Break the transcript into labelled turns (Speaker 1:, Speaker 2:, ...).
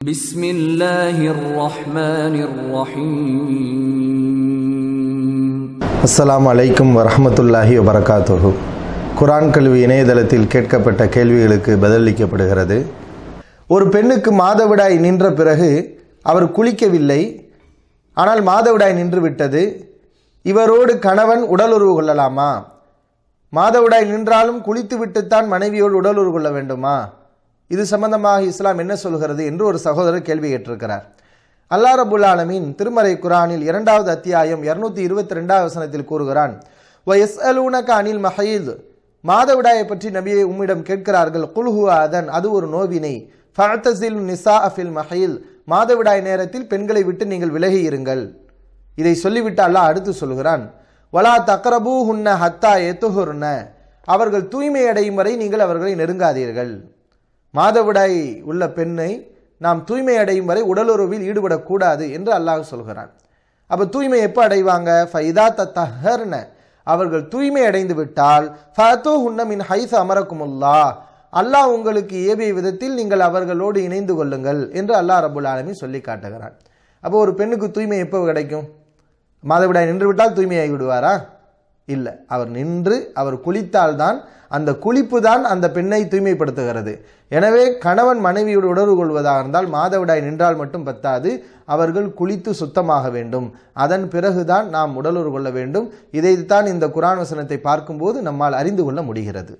Speaker 1: بسم الله الرحمن الرحيم
Speaker 2: அஸ்ஸலாமு அலைக்கும் வரஹ்மத்துல்லாஹி வபரகாத்துஹு குரான் கல்வி இணையதளத்தில் கேட்கப்பட்ட கேள்விகளுக்கு பதிலளிக்கப்படுகிறது ஒரு பெண்ணுக்கு மாதவிடாய் நின்ற பிறகு அவர் குளிக்கவில்லை ஆனால் மாதவிடாய் நின்று விட்டது இவரோடு கணவன் உடலுறவு கொள்ளலாமா மாதவிடாய் நின்றாலும் குளித்து விட்டுத்தான் மனைவியோடு உடலுறவு கொள்ள வேண்டுமா இது சம்பந்தமாக இஸ்லாம் என்ன சொல்கிறது என்று ஒரு சகோதரர் கேள்வி கேட்டிருக்கிறார். அல்லா ரபுல் ஆலமின் திருமறை குரானில் இரண்டாவது அத்தியாயம் இருநூத்தி இருபத்தி ரெண்டாவது வசனத்தில் கூறுகிறான் எஸ் அலூனக அனில் மஹீத். மாதவிடாயை பற்றி நபியை உம்மிடம் கேட்கிறார்கள் குல்ஹு அதன் அது ஒரு நோவினை. ஃபஅத்தஸில் நிசா அஃபில் மஹீல் மாதவிடாய் நேரத்தில் பெண்களை விட்டு நீங்கள் விலகி இருங்கள். இதை சொல்லிவிட்டு அல்லாஹ் அடுத்து சொல்கிறான் வலா தக்ரபூ ஹுன்ன ஹத்தா எத்துஹுர்ன அவர்கள் தூய்மை அடையும் வரை நீங்கள் அவர்களை நெருங்காதீர்கள். மாதவிடாய் உள்ள பெண்ணை நாம் தூய்மை அடையும் வரை உடலுறவில் ஈடுபடக்கூடாது என்று அல்லாஹ் சொல்கிறான். அப்போ தூய்மை எப்போ அடைவாங்க? ஃபைதா தஹர்ன அவர்கள் தூய்மை அடைந்து விட்டால் ஃபத்து ஹுன்னமின் ஹைஸ் அமரக்குமுல்லா அல்லாஹ் உங்களுக்கு ஏவிய விதத்தில் நீங்கள் அவர்களோடு இணைந்து கொள்ளுங்கள் என்று அல்லாஹ் ரபுல் ஆலமி சொல்லி காட்டுகிறான். அப்போ ஒரு பெண்ணுக்கு தூய்மை எப்போ கிடைக்கும்? மாதவிடாய் நின்று விட்டால் தூய்மையாகி விடுவாரா? இல்லை. அவர் நின்று அவர் குளித்தால்தான் அந்த குளிப்பு தான் அந்த பெண்ணை தூய்மைப்படுத்துகிறது. எனவே கணவன் மனைவியோடு உணர்வு கொள்வதாக இருந்தால் மாதவிடாய் நின்றால் மட்டும் பத்தாது அவர்கள் குளித்து சுத்தமாக வேண்டும். அதன் பிறகுதான் நாம் உடலுறவு கொள்ள வேண்டும். இதைத்தான் இந்த குரான் வசனத்தை பார்க்கும்போது நம்மால் அறிந்து கொள்ள முடிகிறது.